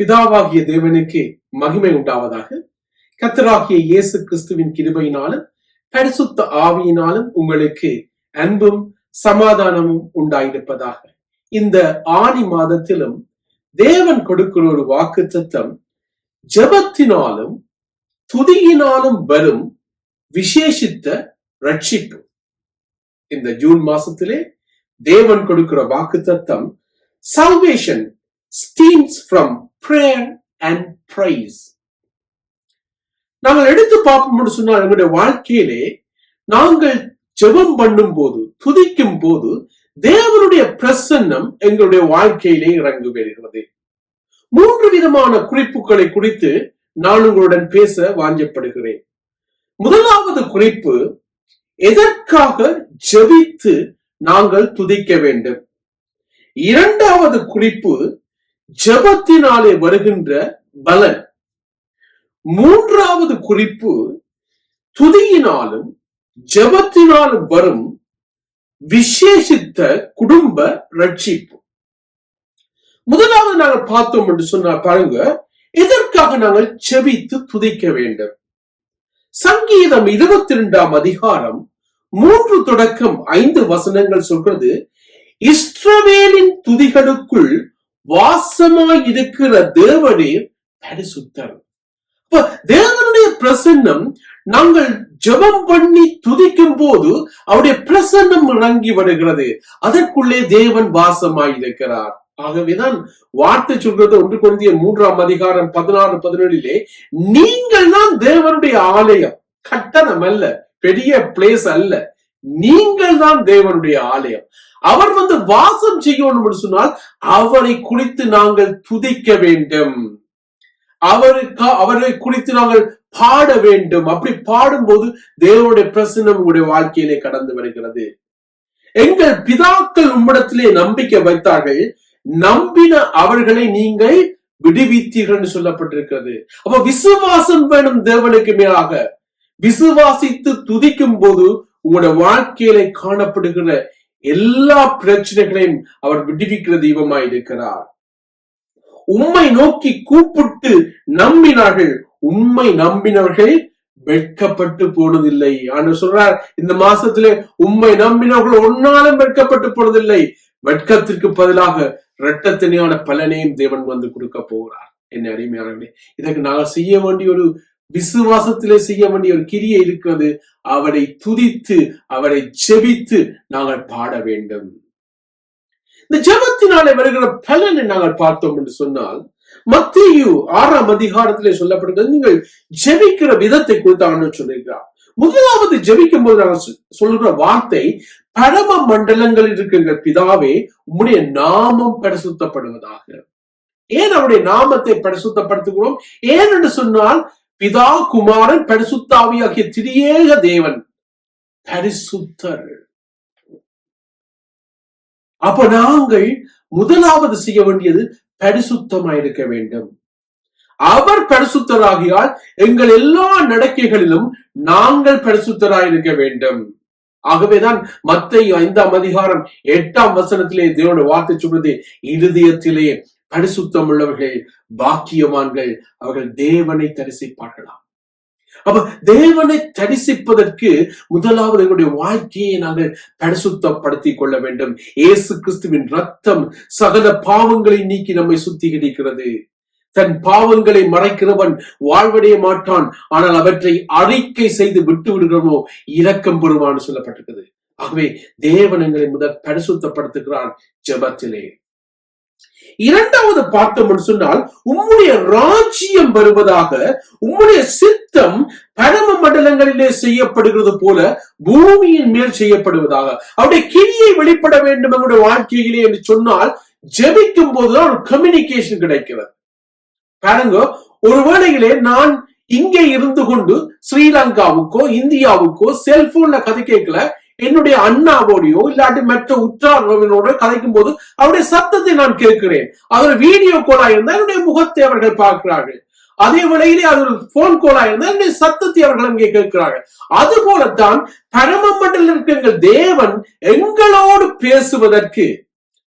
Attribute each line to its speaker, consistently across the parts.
Speaker 1: பிதாவாகிய தேவனுக்கு மகிமை உண்டாவதாக. கத்தராகிய இயேசு கிறிஸ்துவின் கிருபையினாலும் பரிசுத்த ஆவியினாலும் உங்களுக்கு அன்பும் சமாதானமும் உண்டாயிருப்பதாக. இந்த ஆணி மாதத்திலும் தேவன் கொடுக்கிற ஒரு வாக்கு தத்தம் ஜபத்தினாலும் துதியினாலும் வரும் விசேஷித்த ரட்சிப்பு இந்த ஜூன் மாசத்திலே தேவன் கொடுக்கிற வாக்கு தத்தம் salvation stems from prayer and praise நாங்கள் எடுத்து பார்ப்போம்னு சொன்னால் எங்களுடைய வாழ்க்கையிலே நாங்கள் ஜெபம் பண்ணும் போது துதிக்கும் போது தேவனுடைய பிரசன்னம் எங்களுடைய வாழ்க்கையிலே இறங்கு வருகிறது மூன்று விதமான குறிப்புகளை குறித்து நான் உங்களுடன் பேச வாஞ்சப்படுகிறேன். முதலாவது குறிப்பு எதற்காக ஜெபித்து நாங்கள் துதிக்க வேண்டும்? இரண்டாவது குறிப்பு ஜெபத்தினாலே வருகின்ற பலன். மூன்றாவது குறிப்பு துதியினாலும் ஜபத்தினாலும் வரும் விசேஷித்த குடும்ப ரட்சிப்பு. முதலாவது நாங்கள் பார்த்தோம் என்று சொன்னா பாருங்க எதற்காக நாங்கள் செபித்து துதிக்க வேண்டும்? சங்கீதம் இருபத்தி இரண்டாம் அதிகாரம் மூன்று தொடக்கம் ஐந்து வசனங்கள் சொல்றது இஸ்ரவேலின் துதிகளுக்குள் வாசமாய் இருக்கிற தேவனே பரிசுத்தர். தேவனுடைய பிரசன்னம் நாங்கள் ஜெபம் பண்ணி துதிக்கும் போது அவருடைய பிரசன்னம் இறங்கி வருகிறது. அதற்குள்ளே தேவன் வாசமாய் இருக்கிறார் ஆகவேதான் வார்த்தை சொல்றது ஒன்று குழந்தைய மூன்றாம் அதிகாரம் பதினாறு பதினேழிலே நீங்கள் தான் தேவனுடைய ஆலயம். கட்டணம் அல்ல. பெரிய பிளேஸ் அல்ல. நீங்கள் தான் தேவனுடைய ஆலயம். அவர் வந்து வாசம் செய்யணும் சொன்னால் அவரை குறித்து நாங்கள் துதிக்க வேண்டும். அவருக்கு அவரை குறித்து நாங்கள் பாட வேண்டும். அப்படி பாடும்போது தேவனுடைய பிரசனம் உங்களுடைய வாழ்க்கையிலே கடந்து வருகிறது. எங்கள் பிதாக்கள் உம்மிடத்திலே நம்பிக்கை வைத்தார்கள். நம்பின அவர்களை நீங்கள் விடுவித்தீர்கள் சொல்லப்பட்டிருக்கிறது. அப்ப விசுவாசம் வேணும் தேவனுக்கு மேலாக. விசுவாசித்து துதிக்கும் போது உங்களோட வாழ்க்கையில காணப்படுகிற எல்லா பிரச்சனைகளையும் அவர் விடுவிக்கிற தெய்வமாய் இருக்கிறார் உம்மை நோக்கி கூப்பிட்டு நம்பினார்கள். உண்மை நம்பினவர்கள் வெட்கப்பட்டு போனதில்லை. ஆண்டு சொல்றார் இந்த மாசத்திலே உண்மை நம்பினவர்கள் ஒன்னாலும் வெட்கப்பட்டு போனதில்லை. வெட்கத்திற்கு பதிலாக இரட்டத்தனையான பலனையும் தேவன் வந்து கொடுக்க போகிறார். என்ன அருமையானவர்களே இதற்கு நாங்கள் செய்ய வேண்டிய ஒரு விசுவாசத்திலே செய்ய வேண்டிய ஒரு கிரியை இருக்கிறது. அவரை துதித்து அவரை செபித்து நாங்கள் பாட வேண்டும். இந்த ஜபத்தினாலே வருகிற பலனை நாங்கள் பார்த்தோம் என்று சொன்னால் மத்தியு ஆறாம் அதிகாரத்திலே சொல்லப்படுகிறது நீங்கள் ஜெபிக்கிற விதத்தை குறித்தாங்க சொல்லியிருக்கிறார். முதலாவது ஜெபிக்கும் போது நாங்கள் சொல்லுகிற வார்த்தை பரம மண்டலங்களில் இருக்கின்ற பிதாவே உம்முடைய நாமம் பரிசுத்தப்படுவதாக. ஏன் அவருடைய நாமத்தை பரிசுத்தப்படுத்துகிறோம்? ஏன் என்று சொன்னால் பிதா குமாரன் பரிசுத்தாவி ஆகிய திரியேக தேவன் பரிசுத்தர். அப்ப நாங்கள் முதலாவது செய்ய வேண்டியது பரிசுத்தமாயிருக்க வேண்டும். அவர் பரிசுத்தராகியால் எங்கள் எல்லா நடக்கைகளிலும் நாங்கள் பரிசுத்தராயிருக்க வேண்டும். ஆகவேதான் மத்திய ஐந்தாம் அதிகாரம் எட்டாம் வசனத்திலே தேவனோட வார்த்தை சொல்றது இருதயத்திலே பரிசுத்தம் உள்ளவர்கள் பாக்கியவான்கள் அவர்கள் தேவனை தரிசிப்பார்களாம். அப்ப தேவனை தரிசிப்பதற்கு முதலாவது எங்களுடைய வாழ்க்கையை நாங்கள் பரிசுத்தப்படுத்திக் கொள்ள வேண்டும். ஏசு கிறிஸ்துவின் ரத்தம் சகல பாவங்களை நீக்கி நம்மை சுத்திகரிக்கிறது. தன் பாவங்களை மறைக்கிறவன் வாழ்வடைய மாட்டான். ஆனால் அவற்றை அறிக்கை செய்து விட்டு விடுகிறவனோ இரக்கம் பெறுவான்னு சொல்லப்பட்டிருக்கிறது. ஆகவே தேவன் எங்களை முதல் பரிசுத்தப்படுத்துகிறான் ஜபத்திலே. இரண்டாவது பார்த்தோம் சொன்னால் உம்முடைய ராஜ்யம் வருவதாக உம்முடைய சித்தம் பரம மண்டலங்களிலே செய்யப்படுகிறது போல பூமியின் மேல் செய்யப்படுவதாக. அவருடைய கிரியை வெளிப்பட வேண்டும் எங்களுடைய வாழ்க்கையிலே என்று சொன்னால் ஜெபிக்கும் போதுதான் ஒரு கம்யூனிகேஷன் கிடைக்கிறது. பாருங்க ஒரு வேளையிலே நான் இங்கே இருந்து கொண்டு ஸ்ரீலங்காவுக்கோ இந்தியாவுக்கோ செல்போன்ல கதை கேட்கல என்னுடைய அண்ணாவோடையோ இல்லாட்டி மற்ற உற்றார்களோட கதைக்கும் போது அவருடைய சத்தத்தை நான் கேட்கிறேன். அவர் வீடியோ கோலா இருந்தால் என்னுடைய முகத்தை அவர்கள் பார்க்கிறார்கள். அதே வேளையிலே அது ஒரு போன் கோலா இருந்தால் என்னுடைய சத்தத்தை அவர்கள் அங்கே கேட்கிறார்கள். அது போலத்தான் பரம மண்டல இருக்கிற தேவன் எங்களோடு பேசுவதற்கு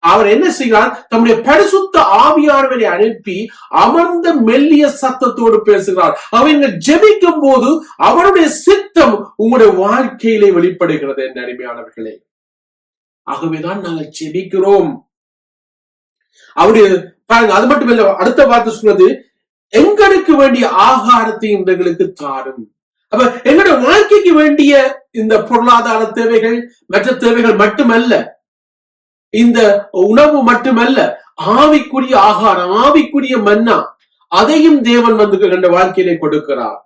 Speaker 1: அவர் என்ன செய்கிறார்? தம்முடைய பரிசுத்த ஆவியானவரை அனுப்பி அமர்ந்த மெல்லிய சத்தத்தோடு பேசுகிறார். அவங்க ஜெபிக்கும் போது அவருடைய சித்தம் உங்களுடைய வாழ்க்கையிலே வெளிப்படுகிறது என் அருமையானவர்களே. ஆகவேதான் நாங்கள் ஜெபிக்கிறோம். அவருடைய பாருங்க அது மட்டும் இல்ல அடுத்த வார்த்தை சொல்றது எங்களுக்கு வேண்டிய ஆகாரத்தை எங்களுக்கு தாரும். அப்ப எங்களுடைய வாழ்க்கைக்கு வேண்டிய இந்த பொருளாதார தேவைகள் மற்ற தேவைகள் மட்டுமல்ல இந்த உணவு மட்டுமல்ல ஆவிக்குரிய ஆகாரம் ஆவிக்குரிய மன்னா அதையும் தேவன் வந்து கண்ட வாழ்க்கையிலே கொடுக்கிறார்.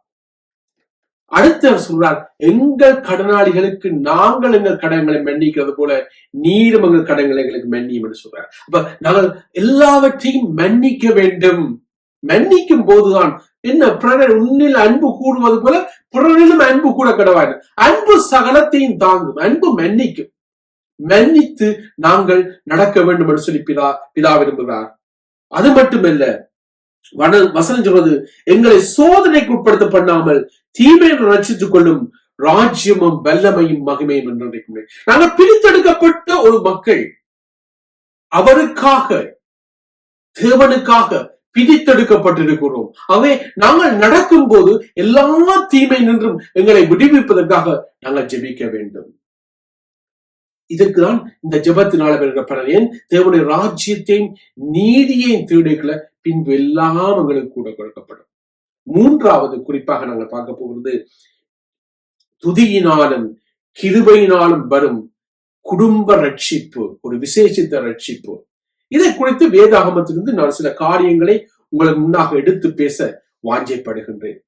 Speaker 1: அடுத்தவர் சொல்றார் எங்கள் கடனாளிகளுக்கு நாங்கள் எங்கள் கடன்களை மன்னிக்கிறது போல நீரும் எங்கள் கடன்களை எங்களுக்கு மன்னியும் என்று சொல்றார். அப்ப நாங்கள் எல்லாவற்றையும் மன்னிக்க வேண்டும். மன்னிக்கும் போதுதான் என்ன பிறர் உன்னில் அன்பு கூடுவது போல பிறரிலும் அன்பு கூட கிடவாய் அன்பு சகலத்தையும் தாங்கும் அன்பு மன்னிக்கும். மன்னித்து நாங்கள் நடக்க வேண்டும் என்று சொல்லி பிதா பிதா விரும்புகிறார். அது மட்டுமல்ல வன வசனம் சொல்வது எங்களை சோதனைக்கு உட்படுத்த பண்ணாமல் தீமையை ரட்சித்துக் கொள்ளும் ராஜ்யமும் வல்லமையும் மகிமையும் என்று நாங்கள் பிரித்தெடுக்கப்பட்ட ஒரு மக்கள் அவருக்காக தேவனுக்காக பிரித்தெடுக்கப்பட்டிருக்கிறோம். அவை நாங்கள் நடக்கும் போது எல்லா தீமை நின்றும் எங்களை விடுவிப்பதற்காக நாங்கள் ஜெபிக்க வேண்டும். இதுக்குதான் இந்த ஜெபத்தினால பெறுகிற பலன் ஏன்? தேவனுடைய ராஜ்யத்தையும் நீதியையும் தேடுகளை பின்பு எல்லாம் எங்களுக்கு கூட கொடுக்கப்படும். மூன்றாவது குறிப்பாக நாங்கள் பார்க்க போகிறது துதியினாலும் கிருபையினாலும் வரும் குடும்ப ரட்சிப்பு ஒரு விசேஷித்த ரட்சிப்பு. இதை குறித்து வேதாகமத்திலிருந்து நான் சில காரியங்களை உங்களுக்கு முன்னாக எடுத்து பேச வாஞ்சைப்படுகின்றேன்.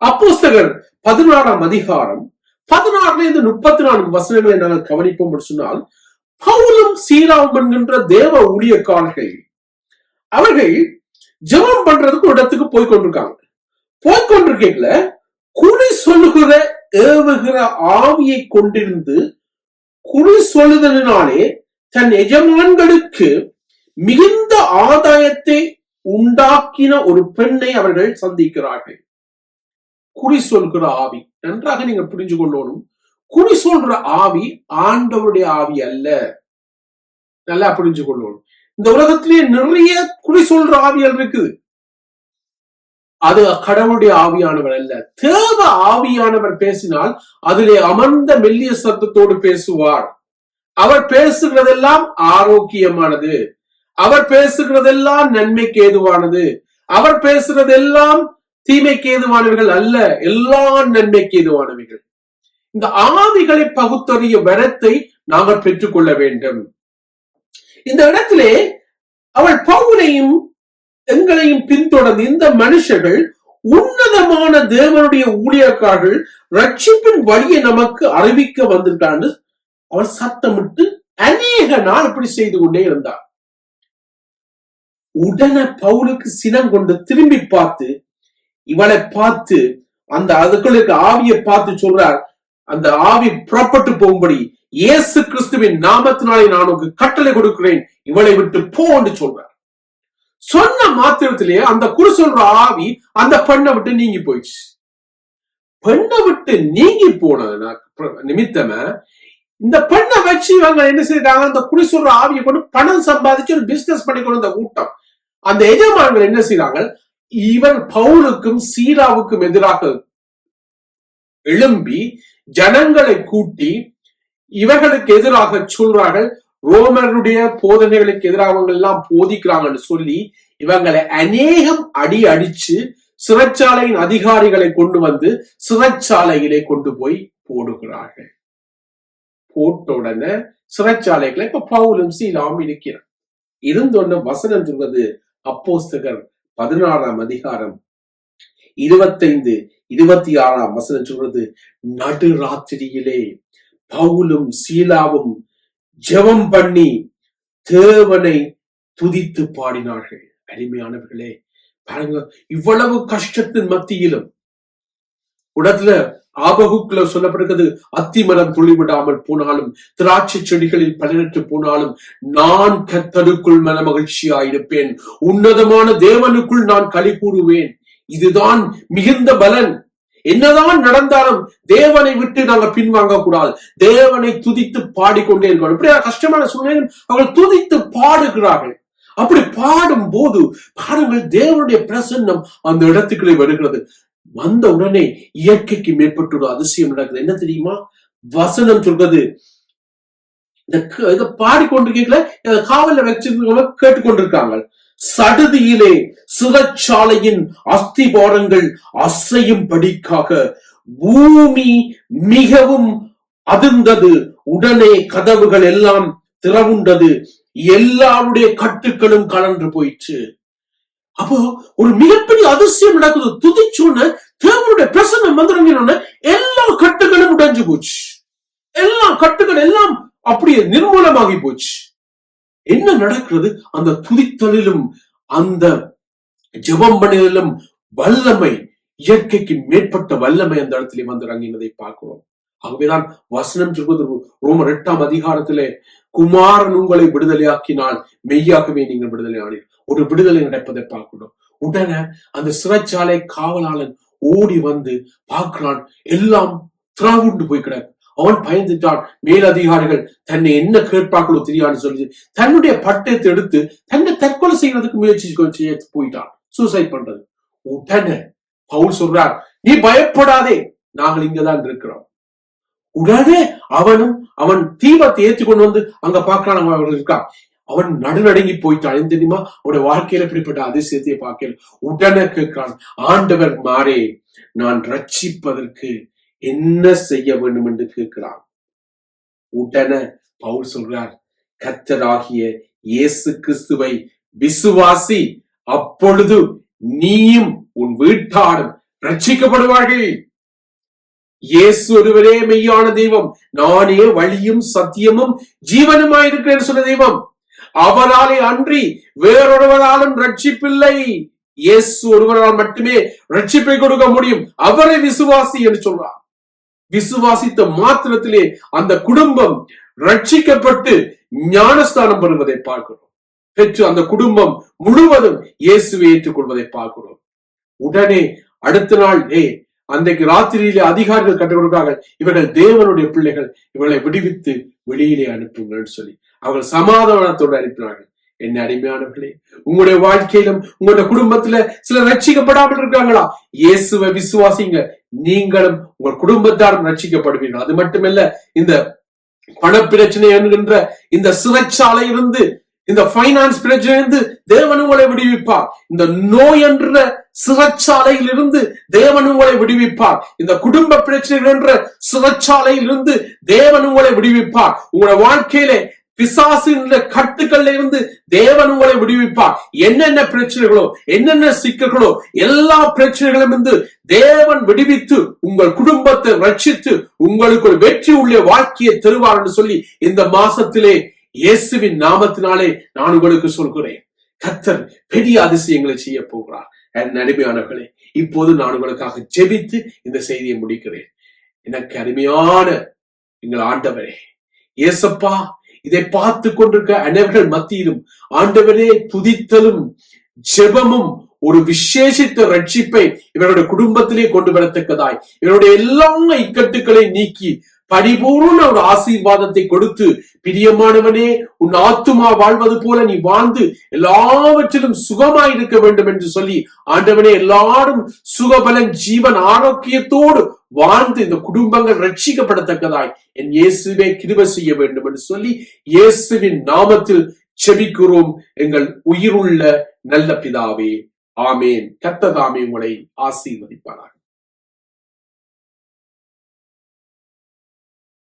Speaker 1: அப்போஸ்தகர் பதினாறாம் அதிகாரம் பதினாறுல இருந்து முப்பத்தி நான்கு வசனங்களை நாங்கள் கவனிப்போம் என்று சொன்னால் பவுலும் சீராவும் என்கின்ற தேவ ஊழியக்காரர்கள் அவர்கள் ஜெபம் பண்றதுக்கு ஒரு இடத்துக்கு போய் கொண்டிருக்காங்க. போய் கொண்டிருக்கீங்கள குறி சொல்லுகிற ஏவுகிற ஆவியை கொண்டிருந்து குறி சொல்லுதலினாலே தன் எஜமான்களுக்கு மிகுந்த ஆதாயத்தை உண்டாக்கின ஒரு பெண்ணை அவர்கள் சந்திக்கிறார்கள். குறி சொல்கிற ஆவி. நன்றாக நீங்க புரிஞ்சு கொள்ளணும். குறி சொல்ற ஆவி ஆண்டவருடைய ஆவி அல்ல. நல்லா புரிஞ்சு கொள்ளணும். இந்த உலகத்திலேயே நிறைய குறி சொல்ற ஆவியல் இருக்குது. அது கடவுளுடைய ஆவியானவர் அல்ல. தேவ ஆவியானவர் பேசினால் அதிலே அமர்ந்த மெல்லிய சத்தத்தோடு பேசுவார். அவர் பேசுகிறதெல்லாம் ஆரோக்கியமானது. அவர் பேசுகிறதெல்லாம் நன்மைக்கு ஏதுவானது அவர் பேசுறதெல்லாம் தீமைக்கு ஏதுவானவைகள் அல்ல எல்லா நன்மைக்கு ஏதுவானவைகள் இந்த ஆவிகளை பகுத்தறிய வரத்தை நாங்கள் பெற்றுக்கொள்ள வேண்டும். இந்த இடத்திலே அவள் பவுனையும் எங்களையும் பின்தொடர்ந்து இந்த மனுஷர்கள் உன்னதமான தேவனுடைய ஊழியக்காரர்கள் ரட்சிப்பின் வழியை நமக்கு அறிவிக்க வந்திருக்கான்னு அவள் சத்தமிட்டு அநேக நாள் இப்படி செய்து கொண்டே இருந்தார் உடனே பவுலுக்கு சினம் கொண்டு திரும்பி பார்த்து இவளை பார்த்து அந்த அதுக்குள்ள ஆவியை பார்த்து சொல்றார் அந்த ஆவி புறப்பட்டு போகும்படி இயேசு கிறிஸ்துவின் நாமத்தினாலே நான் உனக்கு கட்டளை கொடுக்கிறேன் இவளை விட்டு போ என்று சொல்றார். சொன்ன மாத்திரத்திலேயே அந்த குரு சொல்ற ஆவி அந்த பெண்ணை விட்டு நீங்கி போயிடுச்சு. பெண்ணை விட்டு நீங்கி போனது நிமித்தம இந்த பெண்ணை வச்சு இவங்க என்ன செய்யறாங்க அந்த குடி சொல்ற ஆவியை கொண்டு பணம் சம்பாதிச்சு ஒரு பிசினஸ் பண்ணி கொண்டு அந்த கூட்டம். அந்த எஜமான்கள் என்ன செய்யறாங்க இவர் பவுலுக்கும் சீராவுக்கும் எதிராக எழும்பி ஜனங்களை கூட்டி இவர்களுக்கு எதிராக சொல்றார்கள். ரோமருடைய போதனைகளுக்கு எதிராக அவங்க எல்லாம் போதிக்கிறாங்கன்னு சொல்லி இவங்களை அநேகம் அடி அடிச்சு சிறைச்சாலையின் அதிகாரிகளை கொண்டு வந்து சிறைச்சாலையிலே கொண்டு போய் போடுகிறார்கள். போட்ட உடனே சிறைச்சாலைகளை இப்ப பவுலும் சீலாவும் இருக்கிறார் இருந்தொன்ன வசனம் சொல்வது அப்போஸ்தகர் பதினாறாம் அதிகாரம் இருபத்தைந்து இருபத்தி ஆறாம் வசனம் சொல்றது நடு ராத்திரியிலே பவுலும் சீலாவும் ஜெபம் பண்ணி தேவனை துதித்து பாடினார்கள். அருமையானவர்களே பாருங்க இவ்வளவு கஷ்டத்தின் மத்தியிலும் உடத்துல ஆபகுக்குல சொல்லப்படுகிறது அத்திமரம் துளிவிடாமல் போனாலும் திராட்சை செடிகளில் பலனற்று போனாலும் நான் கத்தருக்குள் மன மகிழ்ச்சியாயிருப்பேன் உன்னதமான தேவனுக்குள் நான் களி கூறுவேன். இதுதான் மிகுந்த பலன். என்னதான் நடந்தாலும் தேவனை விட்டு நாங்க பின்வாங்க கூடாது தேவனை துதித்து பாடிக்கொண்டே இருக்கணும். இப்படி கஷ்டமான சூழ்நிலை அவர்கள் துதித்து பாடுகிறார்கள். அப்படி பாடும் போது பாருங்கள் தேவனுடைய பிரசன்னம் அந்த இடத்துக்குள்ளே வருகிறது. வந்த உடனே இயற்கைக்கு மேற்பட்ட ஒரு அதிசயம் நடக்குது. என்ன தெரியுமா? வசனம் சொல்றது. இந்த க- இதை பாடிக்கொண்டிருக்கீங்கள? காவல்ல வச்சிருக்கவங்க கேட்டுக்கொண்டிருக்காங்க. சடுதியிலே சிறைச்சாலையின் அஸ்திபாரங்கள் அசையும் படிக்காக பூமி மிகவும் அதிர்ந்தது. உடனே கதவுகள் எல்லாம் திறவுண்டது. எல்லாருடைய கட்டுக்களும் கலன்று போயிற்று. அப்போ ஒரு மிகப்பெரிய அதிசயம் நடக்குது. துதிச்சோன்னு தேவனுடைய பிரசன்னம் வந்துருங்க எல்லா கட்டுகளும் உடைஞ்சு போச்சு. எல்லா கட்டுகள் எல்லாம் அப்படியே நிர்மூலமாகி போச்சு. என்ன நடக்கிறது? அந்த துதித்தலிலும் அந்த ஜபம் பண்ணிலும் வல்லமை இயற்கைக்கு மேற்பட்ட வல்லமை அந்த இடத்துல வந்து இறங்கினதை பார்க்கிறோம். ஆகவேதான் வசனம் சொல்வது ரோமர் எட்டாம் அதிகாரத்திலே குமாரன் உங்களை விடுதலையாக்கினால் மெய்யாகவே நீங்கள் விடுதலை ஆனீர் ஒரு விடுதலை நடப்பதை பார்க்கணும். உடனே அந்த சிறைச்சாலை காவலாளன் ஓடி வந்து பார்க்கிறான். எல்லாம் திராவுண்டு போய் கிடக்கு. அவன் பயந்துட்டான். மேலதிகாரிகள் தன்னை என்ன கேட்பார்களோ தெரியாது சொல்லி தன்னுடைய பட்டயத்தை எடுத்து தன்னை தற்கொலை செய்யறதுக்கு முயற்சி போயிட்டான். சூசைட் பண்றது. உடனே பவுல் சொல்றார் நீ பயப்படாதே. நாங்கள் இங்கதான் இருக்கிறோம். உடனே அவனும் அவன் தீபத்தை ஏற்றி கொண்டு வந்து அங்க பார்க்கிறான். அவர்கள் இருக்கான் அவன் நடுநடுங்கி போயிட்டான் ஏன் தெரியுமா? அவனுடைய வாழ்க்கையில இப்படிப்பட்ட அதிசயத்தை பார்க்கல உடனே கேட்கிறான் ஆண்டவர் மாறே நான் ரட்சிப்பதற்கு என்ன செய்ய வேண்டும்? என்று கேட்கிறான். உடனே பவுல் சொல்றார் கத்தராகிய இயேசு கிறிஸ்துவை விசுவாசி அப்பொழுது நீயும் உன் வீட்டாரும் ரட்சிக்கப்படுவார்கள் இயேசு ஒருவரே மெய்யான தெய்வம். நானே வழியும் சத்தியமும் ஜீவனுமாயிருக்கிறேன் சொன்ன தெய்வம். அவராலே அன்றி வேறொருவராலும் ரட்சிப்பில்லை. இயேசு ஒருவரால் மட்டுமே ரட்சிப்பை கொடுக்க முடியும். அவரை விசுவாசி என்று சொல்றார். விசுவாசித்த மாத்திரத்திலே அந்த குடும்பம் ரட்சிக்கப்பட்டு ஞானஸ்தானம் பெறுவதை பார்க்கிறோம். பெற்று அந்த குடும்பம் முழுவதும் இயேசுவை ஏற்றுக்கொள்வதை பார்க்கிறோம். உடனே அடுத்த நாள் ஏ அன்றைக்கு ராத்திரியிலே அதிகாரிகள் கற்றுக் கொடுக்கிறார்கள். இவர்கள் தேவனுடைய பிள்ளைகள் இவர்களை விடுவித்து வெளியிலே அனுப்புங்கள் சொல்லி அவர்கள் சமாதானத்தோடு அனுப்பினார்கள். என்ன அடிமையானவர்களே உங்களுடைய வாழ்க்கையிலும் உங்களுடைய குடும்பத்துல சிலர் ரட்சிக்கப்படாமல் இருக்காங்களா இயேசுவை விசுவாசிங்க நீங்களும் உங்கள் குடும்பத்தாரும் ரட்சிக்கப்படுவீர்கள். அது மட்டுமல்ல இந்த பணப்பிரச்சனை என்கின்ற இந்த சிறைச்சாலை இருந்து இந்த பைனான்ஸ் பிரச்சனை இருந்து தேவன் உங்களை விடுவிப்பார். இந்த நோய் என்ற சிறைச்சாலையில் இருந்து தேவன் உங்களை விடுவிப்பார். இந்த குடும்ப பிரச்சனைகள் என்ற சிறைச்சாலையில் இருந்து தேவன் உங்களை விடுவிப்பார். உங்களோட வாழ்க்கையிலே பிசாசின் கட்டுக்கள்ல இருந்து தேவன் உங்களை விடுவிப்பார். என்னென்ன பிரச்சனைகளோ என்னென்ன சிக்கல்களோ எல்லா பிரச்சனைகளும் இருந்து தேவன் விடுவித்து உங்கள் குடும்பத்தை ரட்சித்து உங்களுக்கு ஒரு வெற்றி உள்ள வாழ்க்கையை தருவார் என்று சொல்லி இந்த மாசத்திலே இயேசுவின் நாமத்தினாலே நான் உங்களுக்கு சொல்கிறேன். கத்தர் பெரிய அதிசயங்களை செய்ய போகிறார். என் அருமையானவர்களே இப்போது நான் உங்களுக்காக ஜெபித்து இந்த செய்தியை முடிக்கிறேன். எனக்கு அருமையான எங்கள் ஆண்டவரே ஏசப்பா இதை பார்த்து கொண்டிருக்க அனைவர்கள் மத்தியிலும் ஆண்டவரே துதித்தலும் ஜெபமும் ஒரு விசேஷித்த ரட்சிப்பை இவருடைய குடும்பத்திலே கொண்டு வரத்தக்கதாய். இவருடைய எல்லா இக்கட்டுகளை நீக்கி பரிபூர்ண ஒரு ஆசீர்வாதத்தை கொடுத்து பிரியமானவனே உன் ஆத்துமா வாழ்வது போல நீ வாழ்ந்து எல்லாவற்றிலும் சுகமாய் இருக்க வேண்டும் என்று சொல்லி ஆண்டவனே எல்லாரும் சுகபலன் ஜீவன் ஆரோக்கியத்தோடு வாழ்ந்து இந்த குடும்பங்கள் ரட்சிக்கப்படத்தக்கதாய் என் இயேசுவே கிருப செய்ய வேண்டும் என்று சொல்லி இயேசுவின் நாமத்தில் செபிக்கிறோம். எங்கள் உயிருள்ள நல்ல பிதாவே ஆமேன். கத்ததாமே உங்களை ஆசீர்வதிப்பாராக.